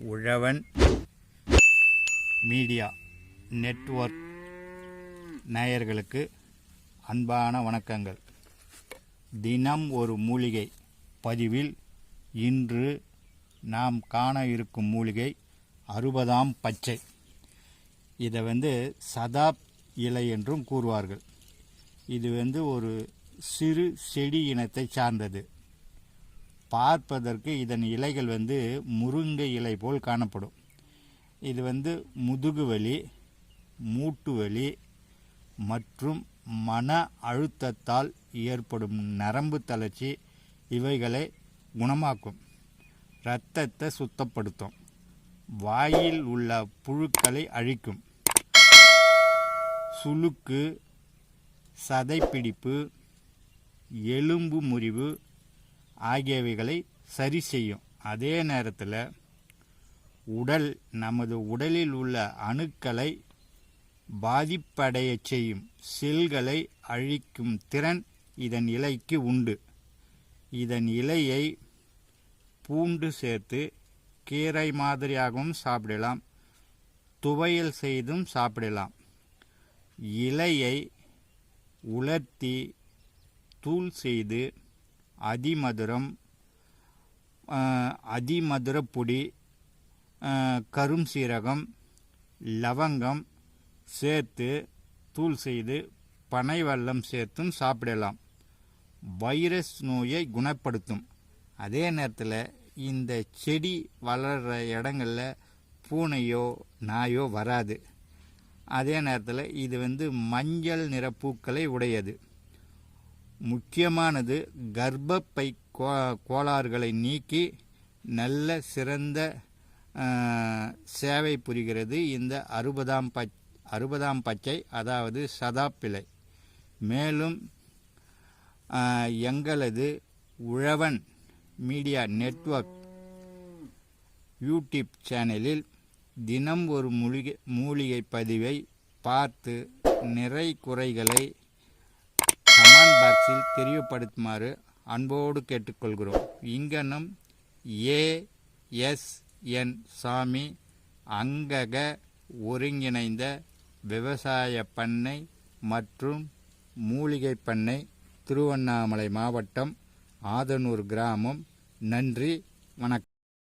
உழவன் media network நேயர்களுக்கு அன்பான வணக்கங்கள். தினம் ஒரு மூலிகை பதிவில் இன்று நாம் காண இருக்கும் மூலிகை அறுபதாம் பச்சை. இதை வந்து சதாப் இலை என்றும் கூறுவார்கள். இது வந்து ஒரு சிறு செடி இனத்தை சார்ந்தது. பார்ப்பதற்கு இதன் இலைகள் வந்து முருங்கை இலை போல் காணப்படும். இது வந்து முதுகு வலி மூட்டு வலி மற்றும் மன அழுத்தத்தால் ஏற்படும் நரம்பு தளர்ச்சி இவைகளை குணமாக்கும். இரத்தத்தை சுத்தப்படுத்தும். வாயில் உள்ள புழுக்களை அழிக்கும். சுளுக்கு சதைப்பிடிப்பு எலும்பு முறிவு ஆகியவைகளை சரி செய்யும். அதே நேரத்தில் உடல் நமது உடலில் உள்ள அணுக்களை பாதிப்படையச் செய்யும் செல்களை அழிக்கும் திறன் இதன் இலைக்கு உண்டு. இதன் இலையை பூண்டு சேர்த்து கீரை மாதிரியாகவும் சாப்பிடலாம். துவையல் செய்தும் சாப்பிடலாம். இலையை உலர்த்தி தூள் செய்து அதிமதுரம் அதிமதுரப்பொடி பொடி கரும் சீரகம் லவங்கம் சேர்த்து தூள் செய்து பனை வெள்ளம் சேர்த்தும் சாப்பிடலாம். வைரஸ் நோயை குணப்படுத்தும். அதே நேரத்தில் இந்த செடி வளர்கிற இடங்களில் பூனையோ நாயோ வராது. அதே நேரத்தில் இது வந்து மஞ்சள் நிற பூக்களை உடையது. முக்கியமானது கர்ப்பப்பை கோ கோளாறுகளை நீக்கி நல்ல சிறந்த சேவை புரிகிறது. இந்த அறுபதாம் பச் அறுபதாம் பச்சை அதாவது சதாப்பிழை மேலும் எங்களது உழவன் மீடியா நெட்வொர்க் யூடியூப் சேனலில் தினம் ஒரு மூலிகை மூலிகை பதிவை பார்த்து நிறை குறைகளை கமெண்ட் பாக்ஸில் தெரியப்படுத்துமாறு அன்போடு கேட்டுக்கொள்கிறோம். இங்கனம் ஏஎஸ்என் சாமி அங்கக ஒருங்கிணைந்த விவசாய பண்ணை மற்றும் மூலிகை பண்ணை திருவண்ணாமலை மாவட்டம் ஆதனூர் கிராமம். நன்றி வணக்கம்.